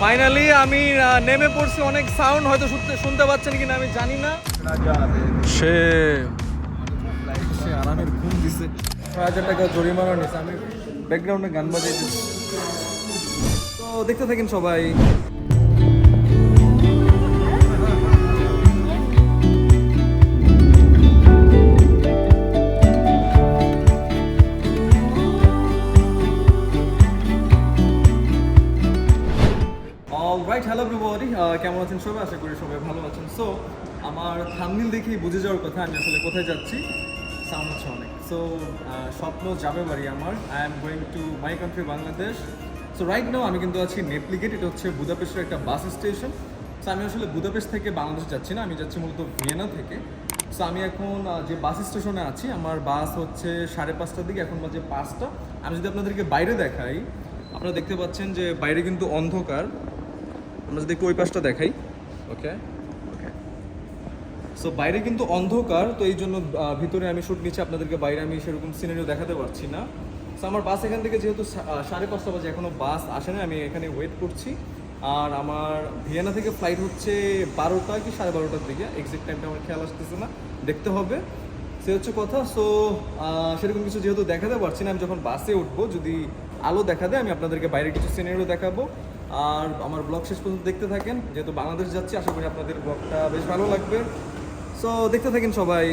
Finally আমি নেমে পড়ছি, অনেক সাউন্ড হয়তো শুনতে শুনতে পাচ্ছেন কিনা আমি জানি না। সে সে আরামের ঘুম দিছে। হাজার টাকা জরিমানা নিছে আমি ব্যাকগ্রাউন্ডে গান বাজাইতেছি তো দেখতে থাকেন সবাই। কেমন আছেন সবাই? আশা করি সবাই ভালো আছেন। সো আমার থামনিল দেখেই বুঝে যাওয়ার কথা, আমি আসলে কোথায় যাচ্ছি সাউন্ড হচ্ছে অনেক। সো স্বপ্ন যাবে বাড়ি আমার। I am going to my country Bangladesh so right now আমি কিন্তু আছি নেপলিগেট এটা হচ্ছে বুদাপেস্টের একটা বাস স্টেশন সো আমি আসলে বুদাপেস্ট থেকে বাংলাদেশ যাচ্ছি না, আমি যাচ্ছি মূলত ভিয়েনা থেকে। সো আমি এখন যে বাস স্টেশনে আছি, আমার বাস হচ্ছে সাড়ে পাঁচটার দিকে, এখন বাজে পাঁচটা। আমি যদি আপনাদেরকে বাইরে দেখাই, আপনারা দেখতে পাচ্ছেন যে বাইরে কিন্তু অন্ধকার। আমরা যদি একটু ওই পাশটা দেখাই। ওকে ওকে সো বাইরে কিন্তু অন্ধকার তো এই জন্য ভিতরে আমি শুট নিচ্ছি আপনাদেরকে বাইরে আমি সেরকম সিনারিও দেখাতে পারছি না। সো আমার বাস এখান থেকে যেহেতু সাড়ে পাঁচটা বাজে এখনও বাস আসে না আমি এখানে ওয়েট করছি। আর আমার ভিয়েনা থেকে ফ্লাইট হচ্ছে বারোটা কি সাড়ে বারোটার দিকে এক্সাক্ট টাইমটা আমার খেয়াল আসতেছে না দেখতে হবে। সে হচ্ছে কথা সো সেরকম কিছু যেহেতু দেখাতে পারছি না আমি যখন বাসে উঠবো যদি আলো দেখা দেয়, আমি আপনাদেরকে বাইরে কিছু সিনারিও দেখাবো। আর আমার ব্লগ শেষ পর্যন্ত দেখতে থাকেন, যেহেতু বাংলাদেশ যাচ্ছি, আশা করি আপনাদের ব্লগটা বেশ ভালো লাগবে। সো দেখতে থাকেন সবাই।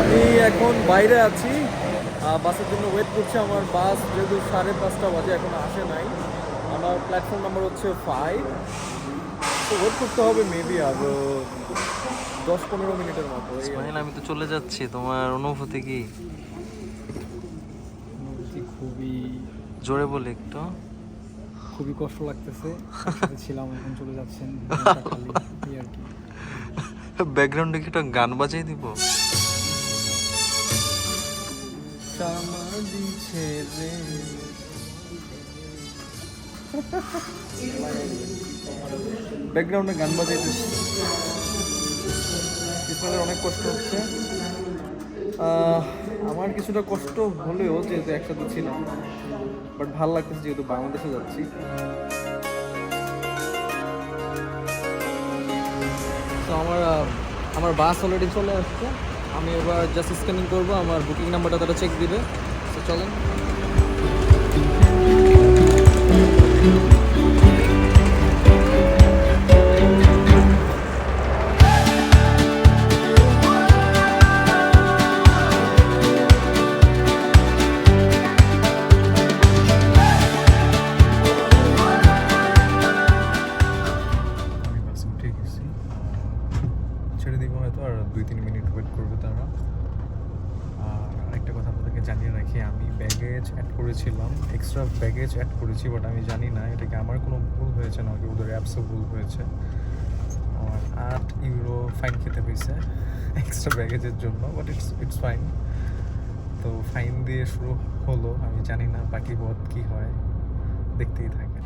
আমি এখন বাইরে আছি বাসের জন্য ওয়েট করছি আমার বাস, যেহেতু সাড়ে পাঁচটা বাজে, এখন আসে নাই। আমার প্ল্যাটফর্ম নাম্বার হচ্ছে ফাইভ ওয়েট করতে হবে মেবি আরও দশ পনেরো মিনিটের মতো ইসমাইল আমি তো চলে যাচ্ছি। তোমার অনুভূতি কি? অনুভূতি খুবই জোরে বলে একটু। খুবই কষ্ট লাগতেছে। ছিলাম এখন চলে যাচ্ছেন। আর কি। ব্যাকগ্রাউন্ডে কি একটা গান বাজিয়ে দিব? সমাধি ছেড়ে। ব্যাকগ্রাউন্ডে গান বাজাইতেছি ইসমাইলের অনেক কষ্ট হচ্ছে। আমার কিছুটা কষ্ট হলেও যেহেতু একসাথে ছিলাম বাট ভালো লাগতেছে যেহেতু বাংলাদেশে যাচ্ছি। তো আমার আমার বাস অলরেডি চলে আসছে। আমি এবার জাস্ট স্ক্যানিং করব, আমার বুকিং নাম্বারটা তারা চেক দিবে। তো চলেন। ফাইন খেতে পেয়েছে এক্সট্রা ব্যাগেজের জন্য বাট ইটস ইটস ফাইন তো ফাইন দিয়ে শুরু হলো, আমি জানি না বাকি পথ কী হয়, দেখতেই থাকেন।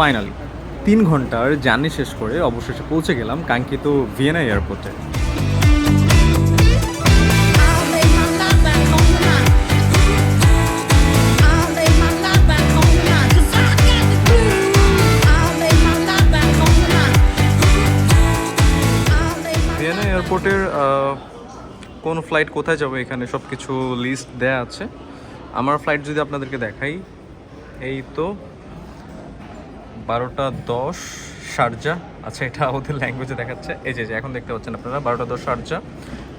ফাইনালি। তিন ঘণ্টার জার্নি শেষ করে অবশেষে পৌঁছে গেলাম কাঙ্ক্ষিত ভিয়েনা এয়ারপোর্টে। ভিয়েনা এয়ারপোর্টের কোন ফ্লাইট কোথায় যাবে এখানে সব কিছু লিস্ট দেয়া আছে। আমার ফ্লাইট যদি আপনাদেরকে দেখাই, এই তো বারোটা দশ শারজা আচ্ছা এটা ওদের ল্যাঙ্গুয়েজে দেখাচ্ছে। এই যে এখন দেখতে পাচ্ছেন আপনারা, বারোটা দশ শারজা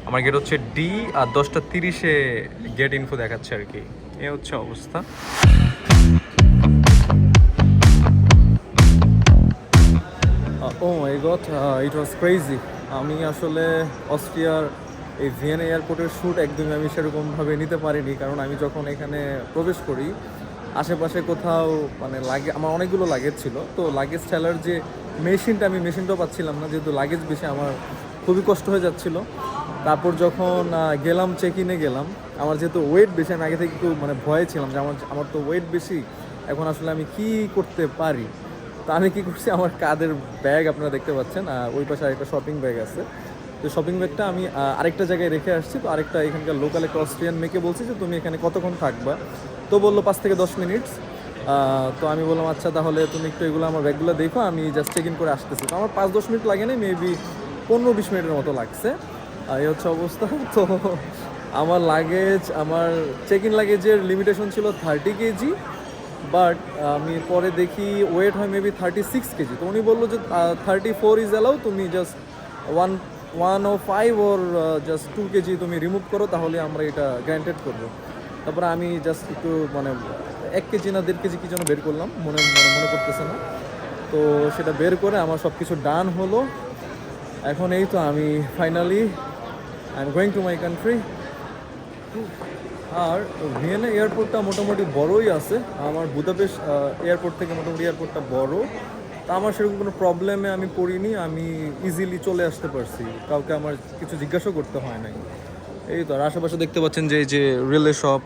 আমার গেট হচ্ছে ডি আর দশটা তিরিশে গেট ইনফো দেখাচ্ছে আর কি। এ হচ্ছে অবস্থা। ও মাই গড ইট ওয়াজ ক্রেজি আমি আসলে অস্ট্রিয়ার এই ভিয়েনা এয়ারপোর্টের শ্যুট একদমই আমি সেরকমভাবে নিতে পারিনি, কারণ আমি যখন এখানে প্রবেশ করি আশেপাশে কোথাও মানে লাগে, আমার অনেকগুলো লাগেজ ছিল। তো লাগেজ ঠেলার যে মেশিনটা, আমি মেশিনটাও পাচ্ছিলাম না, যেহেতু লাগেজ বেশি আমার খুবই কষ্ট হয়ে যাচ্ছিল। তারপর যখন গেলাম চেক ইনে গেলাম, আমার যেহেতু ওয়েট বেশি, আমি আগে থেকে একটু মানে ভয়ে ছিলাম যে আমার আমার তো ওয়েট বেশি, এখন আসলে আমি কি করতে পারি? তা আমি কী করছি? আমার কাদের ব্যাগ আপনারা দেখতে পাচ্ছেন ওই পাশে আরেকটা শপিং ব্যাগ আছে। তো শপিং ব্যাগটা আমি আরেকটা জায়গায় রেখে আসছি। তো আরেকটা এখানকার লোকাল একটা অস্ট্রিয়ান মেয়েকে বলছি যে, তুমি এখানে কতক্ষণ থাকবা? তো বলল পাঁচ থেকে দশ মিনিট তো আমি বললাম আচ্ছা তাহলে তুমি একটু এগুলো আমার ব্যাগগুলো দেখো, আমি জাস্ট চেক ইন করে আসতেছি। তো আমার পাঁচ দশ মিনিট লাগে না মেবি পনেরো বিশ মিনিটের মতো লাগছে। এই হচ্ছে অবস্থা। তো আমার লাগেজ আমার চেক ইন লাগেজের লিমিটেশন ছিল থার্টি কেজি বাট আমি পরে দেখি ওয়েট হয় মেবি থার্টি সিক্স কেজি। তো উনি বলল যে থার্টি ফোর ইজ অ্যালাউ তুমি just one one O five or just two KG তুমি রিমুভ করো, তাহলে আমরা এটা গ্র্যান্টেড করব। তারপরে আমি জাস্ট একটু মানে এক কেজি না দেড় কেজি কি যেন বের করলাম, মনে মানে মনে করতেছে না। তো সেটা বের করে আমার সব কিছু ডান হলো। এখন এই তো আমি finally I am going to my country R Vienna এয়ারপোর্টটা মোটামুটি বড়ই আছে। আমার বুদাপেস্ট এয়ারপোর্ট থেকে মোটামুটি এয়ারপোর্টটা বড়। তা আমার সেরকম কোনো প্রবলেমে আমি পড়িনি। আমি ইজিলি চলে আসতে পারছি। কাউকে আমার কিছু জিজ্ঞাসা করতে হয় নাই। এই তো আশেপাশে দেখতে পাচ্ছেন যে এই যে রিলে শপ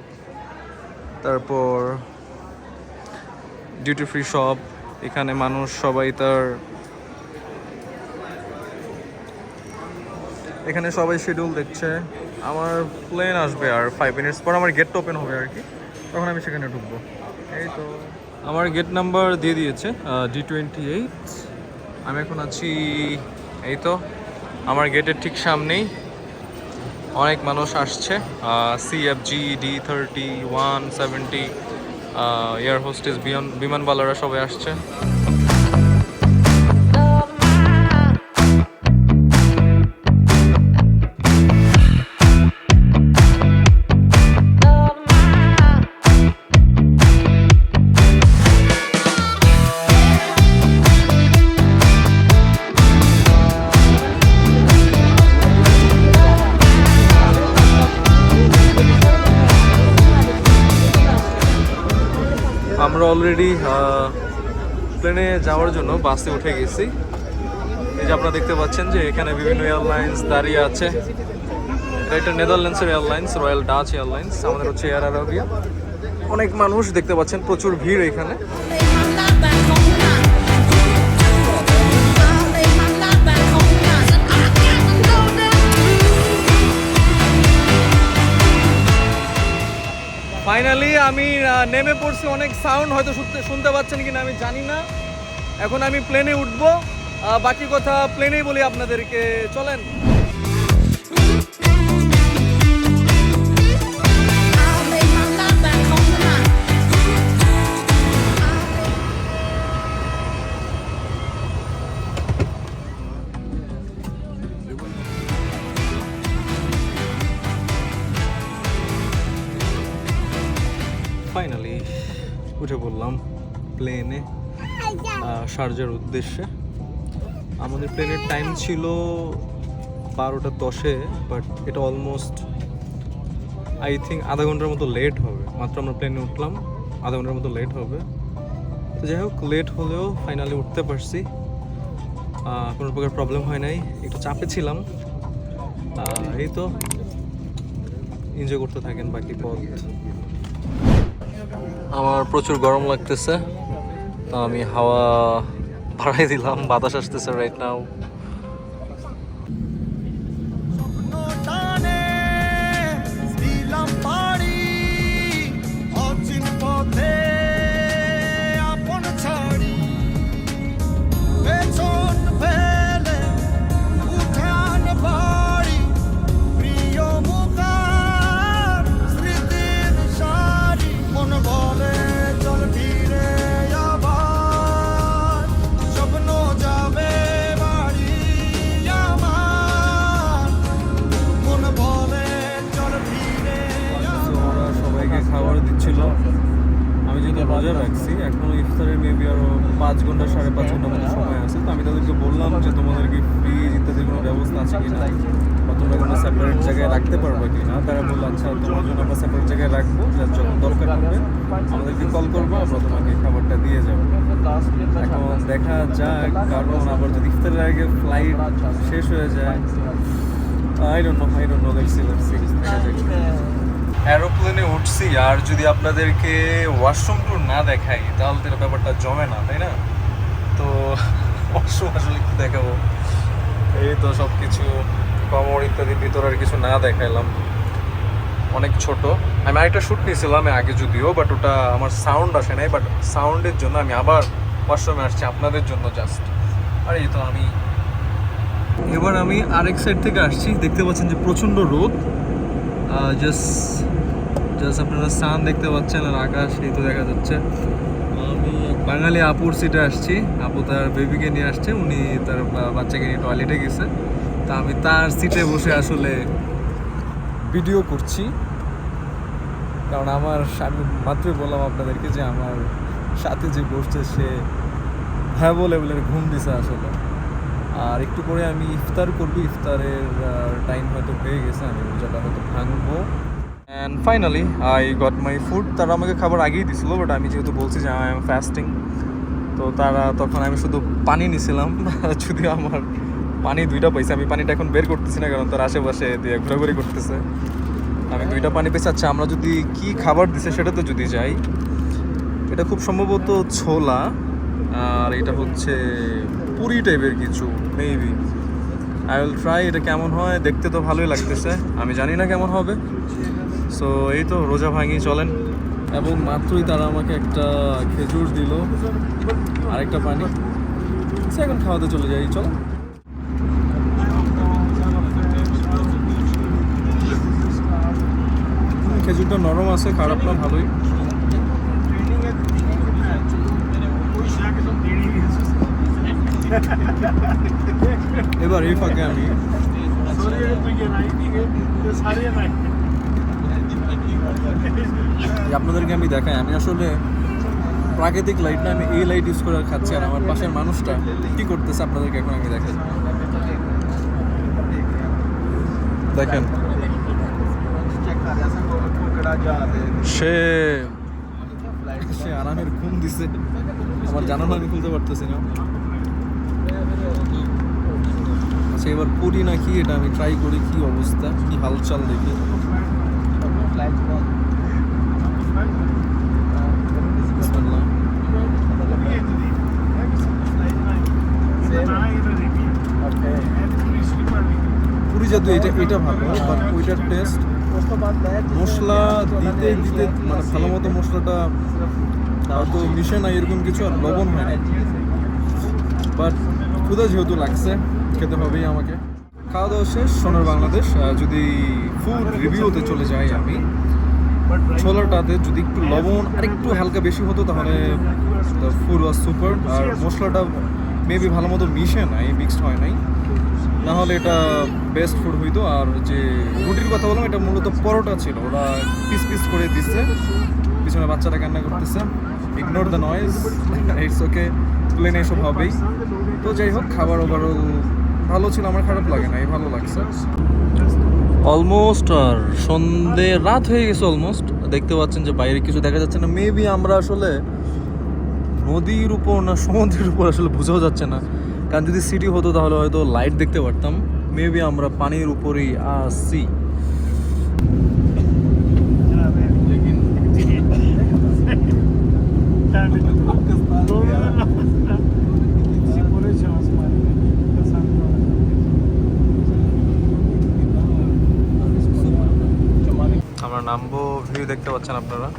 তারপর ডিউটি ফ্রি শপ এখানে মানুষ সবাই তার এখানে সবাই শিডিউল দেখছে। আমার প্লেন আসবে আর ফাইভ মিনিটস পর আমার গেটটা ওপেন হবে আর কি, তখন আমি সেখানে ঢুকবো। এই তো, আমার গেট নাম্বার দিয়ে দিয়েছে ডি টোয়েন্টি এইট আমি এখন আছি, এই তো, আমার গেটের ঠিক সামনেই। অনেক মানুষ আসছে CFG D thirty one seventy air hostess বিমান বিমানবালারা সবাই আসছে। প্লেনে যাওয়ার জন্য বাসে উঠে গেছি। এই যে আপনারা দেখতে পাচ্ছেন যে এখানে বিভিন্ন এয়ারলাইন্স দাঁড়িয়ে আছে। এটা একটা নেদারল্যান্ডসের এয়ারলাইন্স, রয়্যাল ডাচ এয়ারলাইন্স, আমাদের হচ্ছে এয়ার আরবিয়া। অনেক মানুষ দেখতে পাচ্ছেন, প্রচুর ভিড় এখানে। ফাইনালি আমি নেমে পড়ছি, অনেক সাউন্ড হয়তো শুনতে শুনতে পাচ্ছেন কিনা আমি জানি না। এখন আমি প্লেনে উঠবো। বাকি কথা প্লেনেই বলি আপনাদেরকে। চলেন। উঠে পড়লাম প্লেনে শারজার উদ্দেশ্যে। আমাদের প্লেনের টাইম ছিল বারোটা দশে বাট এটা অলমোস্ট আই থিঙ্ক আধা ঘণ্টার মতো লেট হবে। মাত্র আমরা প্লেনে উঠলাম, আধা ঘণ্টার মতো লেট হবে। তো যাই হোক লেট হলেও ফাইনালি উঠতে পারছি। কোনো প্রকার প্রবলেম হয় নাই। একটু চাপে ছিলাম। এই তো। এনজয় করতে থাকেন বাকি পথ। আমার প্রচুর গরম লাগতেছে। তো আমি হাওয়া বাড়াই দিলাম বাতাস আসতেছে রাইট নাও আছে কিনা বা তোমরা কোনো সেপারেট জায়গায় রাখতে পারবে কিনা তারা বলল আচ্ছা তোমার জন্য আমরা সেপারেট জায়গায় রাখব, যার যখন দরকার হবে আমাদেরকে কল করব, আমরা তোমাকে খাবারটা দিয়ে যাব। এখন দেখা যাক, কারণ আবার যদি ইফতারের আগে ফ্লাইট শেষ হয়ে যায় I don't know I know দেখা যাক। অ্যারোপ্লেনে উঠছি, আর যদি আপনাদেরকে ওয়াশরুম ট্যুর না দেখাই, তাহলে ব্যাপারটা জমে না, তাই না? তো ওয়াশরুম আসলে কি দেখাবো? এই তো সব কিছু কমর ইত্যাদির ভিতর আর কিছু না দেখাইলাম। অনেক ছোট। আমি আরেকটা শ্যুট নিয়েছিলাম আগে যদিও বাট ওটা আমার সাউন্ড আসে নাই বাট সাউন্ডের জন্য আমি আবার ওয়াশরুমে আসছি আপনাদের জন্য জাস্ট আর এই তো আমি। এবার আমি আরেক সাইড থেকে আসছি। দেখতে পাচ্ছেন যে প্রচণ্ড রোদ। জাস্ট জাস্ট আপনারা সান দেখতে পাচ্ছেন আর আকাশ, এই তো দেখা যাচ্ছে। বাঙালি আপুর সিটে আসছি। আপু তার বেবিকে নিয়ে আসছে, উনি তার বাচ্চাকে নিয়ে টয়লেটে গেছে। তা আমি তার সিটে বসে আসলে ভিডিও করছি। কারণ আমার আমি মাত্রই বললাম আপনাদেরকে যে আমার সাথে যে বসছে সে ভয়াবহ লেভেলের ঘুম দিছে আসলে। আর একটু করে আমি ইফতার করব, ইফতারের টাইম হয়তো হয়ে গেছে, আমি রোজাটা হয়তো ভাঙবো। And finally I got my food তারা আমাকে খাবার আগেই দিছিল বাট আমি যেহেতু বলছি যে আই এম ফাস্টিং তো তারা তখন আমি শুধু পানি নিছিলাম। যদিও আমার পানি দুইটা পাইছে, আমি পানিটা এখন বের করতেছি না, কারণ তার আশেপাশে দিয়ে ঘোরাঘুরি করতেছে। আমি দুইটা পানি পেয়েছি। আচ্ছা আমরা যদি কি খাবার দিছে সেটাতে যদি যাই, এটা খুব সম্ভবত ছোলা, আর এটা হচ্ছে পুরি টাইপের কিছু মেবি আই উইল ট্রাই এটা কেমন হয়, দেখতে তো ভালোই লাগতেছে। আমি জানি না কেমন হবে। সো এই তো রোজা ভাঙি চলেন। এবং মাত্রই তারা আমাকে একটা খেজুর দিল আরেকটা পানি। সে এখন খাওয়াতে চলে যাই চল। খেজুরটা নরম আছে খারাপ না ভালোই। এবার এই ফাঁকে আমি আপনাদেরকে আমি দেখাই, আমি আসলে প্রাকৃতিক লাইট না, আমি এই লাইট ইউজ করে খাচ্ছি, আর আমার পাশের মানুষটা কি করতেছে আপনাদেরকে এখন আমি দেখাই। দেখেন। সে সে আরামের ঘুম দিছে। আমার জানানো আমি খুলতে পারতেছি না। আচ্ছা এবার পুরি নাকি এটা আমি ট্রাই করি কি অবস্থা, কি হালচাল দেখি। পুরি জাতীয় এটা এটা ভালো বাট ওইটার টেস্ট মশলা দিতে দিতে মানে ভালো মতো মশলাটা হয়তো মিশে না, এরকম কিছু আর লবণ হয় না। বাট ক্ষুদা যেহেতু লাগছে, খেতে হবেই আমাকে। খাওয়া দাওয়া শেষ, সোনার বাংলাদেশ যদি ফুড রিভিউতে চলে যাই আমি, ছোলাটাতে যদি একটু লবণ আর একটু হালকা বেশি হতো, তাহলে ফুড ওয়াজ সুপার আর মশলাটা মেবি ভালো মতো মিশে নাই মিক্সড হয় নাই। না হলে এটা বেস্ট ফুড হইতো, আর যে রুটির কথা বললাম, এটা মূলত পরোটা ছিল। ওরা পিস পিস করে দিচ্ছে। পিছনে বাচ্চারা কান্না করতেছে। Ignore the noise it's okay plane এসব হবেই। তো যাই হোক, খাবার ওভারঅল ভালো ছিল, আমার খারাপ লাগে না, এই ভালো লাগছে। অলমোস্ট আর সন্ধে, রাত হয়ে গেছে অলমোস্ট দেখতে পাচ্ছেন যে বাইরে কিছু দেখা যাচ্ছে না। মেবি আমরা আসলে নদীর উপর না সমুদ্রের উপর আসলে বোঝাও যাচ্ছে না। কারণ যদি সিটি হতো তাহলে হয়তো লাইট দেখতে পারতাম। মেবি আমরা পানির উপরেই আসছি আমরা নামবো ভিউ দেখতে পাচ্ছেন আপনারা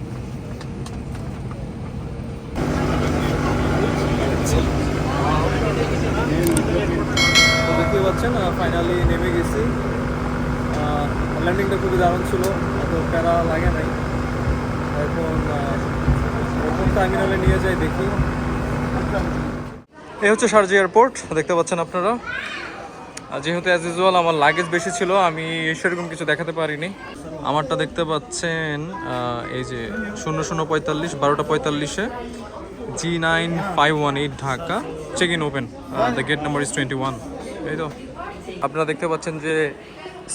তো দেখতে পাচ্ছেন ফাইনালি নেমে গেছি। ল্যান্ডিংটা খুবই দারুণ ছিল এত প্যারা লাগে নাই। এখন প্রথম টার্মিনালে নিয়ে যাই, দেখি। এই হচ্ছে শারজি এয়ারপোর্ট দেখতে পাচ্ছেন আপনারা। যেহেতু অ্যাজ ইউজুয়াল আমার লাগেজ বেশি ছিল, আমি সেরকম কিছু দেখাতে পারিনি। আমারটা দেখতে পাচ্ছেন এই যে শূন্য শূন্য পঁয়তাল্লিশ, বারোটা পঁয়তাল্লিশে G nine five one eight Dhaka. Check in open the gate number is twenty one এই তো। আপনারা দেখতে পাচ্ছেন যে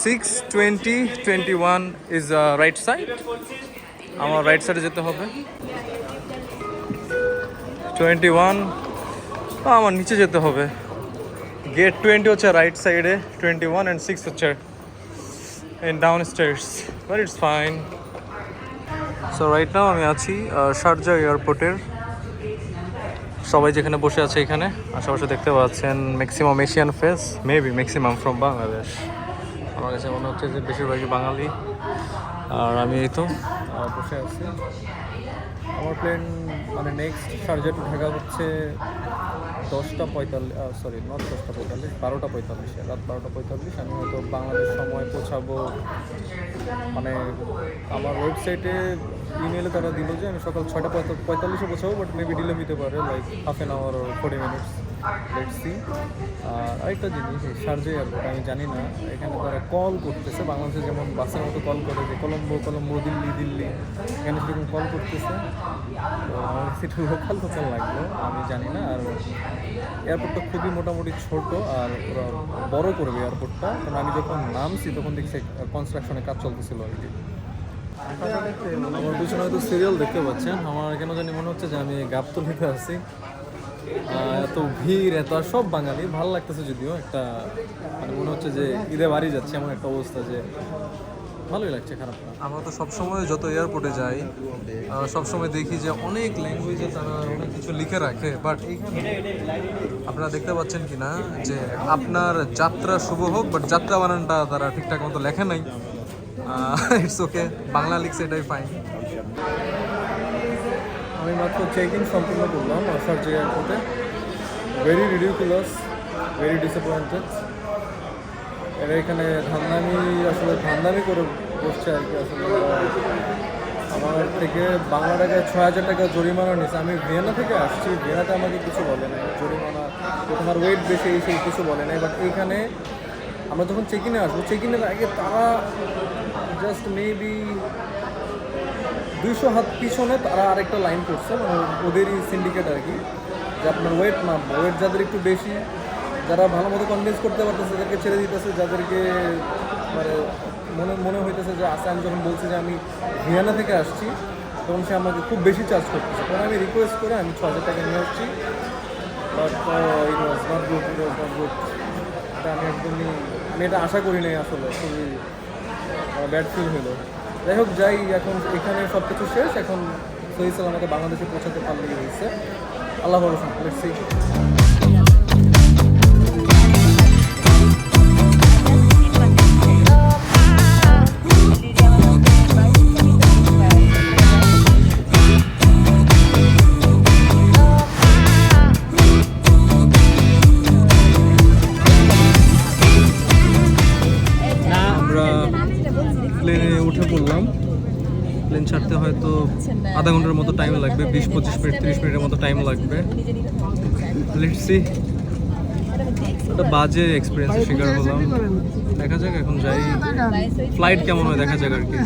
six twenty twenty one is right side আমার রাইট সাইডে যেতে হবে। টোয়েন্টি ওয়ান আমার নিচে যেতে হবে। গেট টোয়েন্টি হচ্ছে রাইট সাইডে টোয়েন্টি ওয়ান অ্যান্ড সিক্স হচ্ছে and downstairs, but it's fine so right now আমি আছি শারজা এয়ারপোর্টের। সবাই যেখানে বসে আছে এখানে, আশেপাশে দেখতে পাচ্ছেন maximum Asian face maybe maximum from Bangladesh আমার কাছে মনে হচ্ছে যে বেশিরভাগই বাঙালি। আর আমি এই তো। বসে আছি। আমার প্লেন মানে নেক্সট সার্জেট ঢাকা হচ্ছে দশটা পঁয়তাল্লিশ সরি নট দশটা পঁয়তাল্লিশ, বারোটা পঁয়তাল্লিশে, রাত বারোটা পঁয়তাল্লিশ। আমি হয়তো বাংলাদেশ সময় পৌঁছাবো। মানে আমার ওয়েবসাইটে ইমেলে তারা দিল যে আমি সকাল ছয়টা পঁয়তা- পঁয়তাল্লিশে পৌঁছাবো বাট মেবি ডিলে হতে পারে like half an hour forty minutes C আর আরেকটা জিনিস এই শারজা এয়ারপোর্ট আমি জানি না। এখানে তারা কল করতেছে বাংলাদেশে যেমন বাসের মতো কল করে যে কলম্বো কলম্বো দিল্লি দিল্লি এখানে সেরকম কল করতেছে। তো আমার একটু লোকাল লোকাল লাগল আমি জানি না। আর এয়ারপোর্টটা খুবই মোটামুটি ছোট আর ওরা বড় করবে এয়ারপোর্টটা কারণ আমি যখন নামছি তখন দেখছি কনস্ট্রাকশনের কাজ চলতেছিল আর কি। আমার পিছনে হয়তো সিরিয়াল দেখতে পাচ্ছেন। আমার কেন জানি মনে হচ্ছে যে আমি গাবতলিতে আছি। এত ভিড়, এত, আর সব বাঙালি, ভালো লাগতেছে যদিও একটা মানে মনে হচ্ছে যে ঈদে বাড়ি যাচ্ছে এমন একটা অবস্থা যে ভালোই লাগছে, খারাপ আমরা তো সবসময় যত এয়ারপোর্টে যাই সবসময় দেখি যে অনেক ল্যাঙ্গুয়েজে তারা অনেক কিছু লিখে রাখে বাট আপনারা দেখতে পাচ্ছেন কি না যে আপনার যাত্রা শুভ হোক বাট যাত্রা বানানটা তারা ঠিকঠাক মতো লেখে নাই। ইটস ওকে বাংলা লিখছে এটাই ফাইন আমি মাত্র চেক ইন সম্পূর্ণ করলাম আসার যে এয়ারপোর্টে ভেরি রিডিকুলাস ভেরি ডিসঅ্যাপয়েন্টেড এরা এখানে ধান্দামি, আসলে ধান্দামি করে বসছে আর কি, আসলে আমার থেকে বাংলা টাকায় ছয় হাজার টাকা জরিমানা নিচ্ছে আমি ভিয়েনা থেকে আসছি, ভিয়েনাতে আমাকে কিছু বলে নাই। জরিমানা, তোমার ওয়েট বেশি সেই কিছু বলে নাই। বাট এইখানে আমরা যখন চেক ইনে আসব চেক ইনের আগে তারা জাস্ট মেবি দুইশো হাত পিছনে তারা আরেকটা লাইন করছে মানে ওদেরই সিন্ডিকেট আর কি, যে আপনার ওয়েট মাপবো ওয়েট যাদের একটু বেশি, যারা ভালো মতো কনভিন্স করতে পারতেছে, তাদেরকে ছেড়ে দিতেছে, যাদেরকে মানে মনে মনে হইতেছে যে আসে আমি যখন বলছি যে আমি ভিয়ানা থেকে আসছি, তখন সে আমাকে খুব বেশি চার্জ করতেছে। তখন আমি রিকোয়েস্ট করে আমি ছ হাজার টাকা নিয়ে আসছি। এটা আমি একদমই, আমি এটা আশা করি নাই আসলে, খুবই ব্যাড ফিল হলো। যাই হোক, যাই, এখন এখানে সব কিছু শেষ। এখন সহি আমাকে বাংলাদেশে পৌঁছাতে পারলেই হয়েছে। আল্লাহ ভরসা লেটস ঘণ্টার মতো টাইম লাগবে, বিশ, পঁচিশ মিনিট, তিরিশ মিনিটের মতো টাইম লাগবে। লিটসি একটা বাজে এক্সপিরিয়েন্স শিকার হলাম। দেখা যাক, এখন যাই। ফ্লাইট কেমন হয়, দেখা যাক আর কি।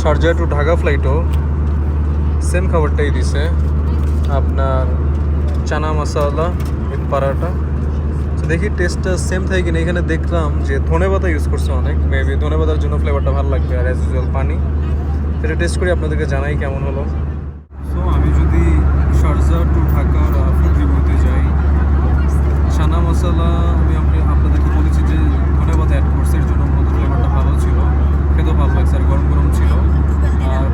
শারজা টু ঢাকা ফ্লাইটও সেম খাবারটাই দিছে। আপনার চানা মশলা উইথ পারাটা। তো দেখি টেস্টটা সেম থাকে কিনা, এখানে দেখলাম যে ধনে পাতা ইউজ করছে অনেক। মেবি ধনে পাতার জন্য ফ্লেভারটা ভালো লাগবে আর অ্যাজ ইউজুয়াল পানি। সেটা টেস্ট করে আপনাদেরকে জানাই কেমন হলো। সো আমি যদি শারজা টু ঢাকার ফুড রিভিউতে যাই, চানা মশলা আমি আপনি আপনাদেরকে বলেছি যে ধনে পাতা অ্যাড করছে এর জন্য মূলত ফ্লেভারটা ভালো ছিল খেতেও ভালো লাগছে আর গরম গরম ছিল আর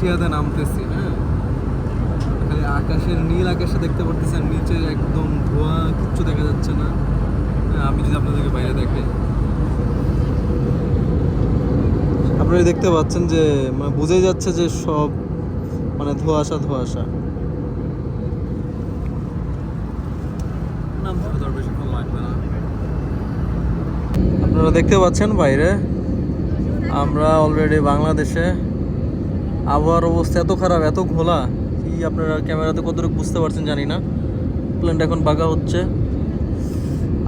এশিয়াতে নামতেছি হ্যাঁ? খালি আকাশের নীল আকাশে দেখতে পারতেছি আর নিচে একদম ধোয়া কিচ্ছু দেখা যাচ্ছে না। হ্যাঁ, আমি যদি আপনাদেরকে বাইরে দেখাই আপনারা দেখতে পাচ্ছেন যে মানে বুঝেই যাচ্ছে যে সব মানে ধোঁয়াশা ধোঁয়াশা। আপনারা দেখতে পাচ্ছেন বাইরে আমরা অলরেডি বাংলাদেশে আবহাওয়ার অবস্থা এত খারাপ, এত ঘোলা। কি আপনারা ক্যামেরাতে কতটুকু বুঝতে পারছেন জানি না। প্লেনটা এখন বাঁকা হচ্ছে।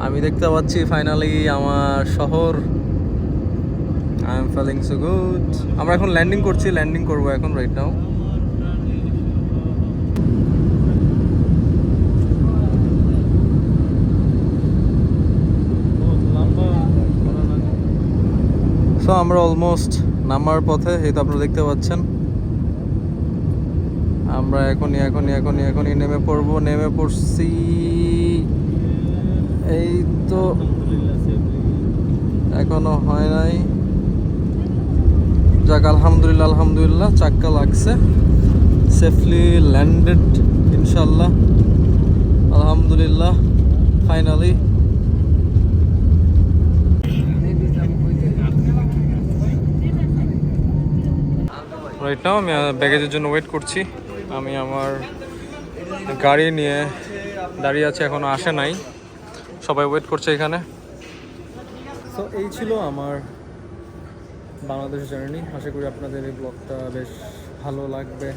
আমি দেখতে পাচ্ছি ফাইনালি আমার শহর। I am feeling so good আমরা এখন ল্যান্ডিং করছি ল্যান্ডিং করব এখন রাইট নাও সো আমরা অলমোস্ট নামার পথে, এই তো আপনারা দেখতে পাচ্ছেন। আমরা এখনই এখনই এখনই এখনই নেমে পড়ব, নেমে পড়ছি। এই তো এখনও হয় নাই। যাক, আলহামদুলিল্লাহ আলহামদুলিল্লাহ, চাক্কা লাগছে। সেফলি ল্যান্ডেড ইনশাল্লাহ আলহামদুলিল্লাহ ফাইনালি রাইট নাও আমি ব্যাগেজের জন্য ওয়েট করছি। আমি আমার গাড়ি নিয়ে দাঁড়িয়ে আছে, এখনও আসে নাই। সবাই ওয়েট করছে এখানে। সো এই ছিল আমার বাংলাদেশ জার্নি আশা করি আপনাদের এই ব্লগটা বেশ ভালো লাগবে।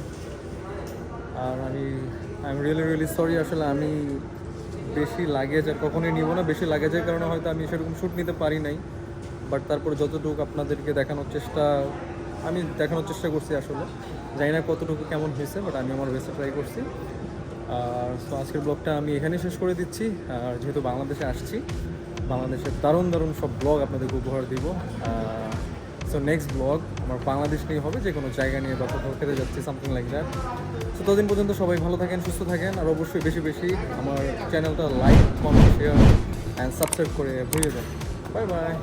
আর আমি I am really really sorry আসলে আমি বেশি লাগেজ আর কখনোই নিব না। বেশি লাগেজের কারণে হয়তো আমি সেরকম শ্যুট নিতে পারি নাই। বাট তারপরে যতটুকু আপনাদেরকে দেখানোর চেষ্টা আমি দেখানোর চেষ্টা করছি আসলে। জানি না কতটুকু কেমন হয়েছে বাট আমি আমার বেস্টে ট্রাই করছি। আর তো আজকের ব্লগটা আমি এখানেই শেষ করে দিচ্ছি। আর যেহেতু বাংলাদেশে আসছি, বাংলাদেশের দারুণ দারুণ সব ব্লগ আপনাদেরকে উপহার দিব। সো নেক্সট ব্লগ আমার বাংলাদেশ নিয়ে হবে, যে কোনো জায়গা নিয়ে বা কোথাও খেতে যাচ্ছি সামথিং লাইক দ্যাট সো ততদিন পর্যন্ত সবাই ভালো থাকেন, সুস্থ থাকেন। আর অবশ্যই বেশি বেশি আমার চ্যানেলটা like comment share and subscribe করে ভুলে যান। Bye bye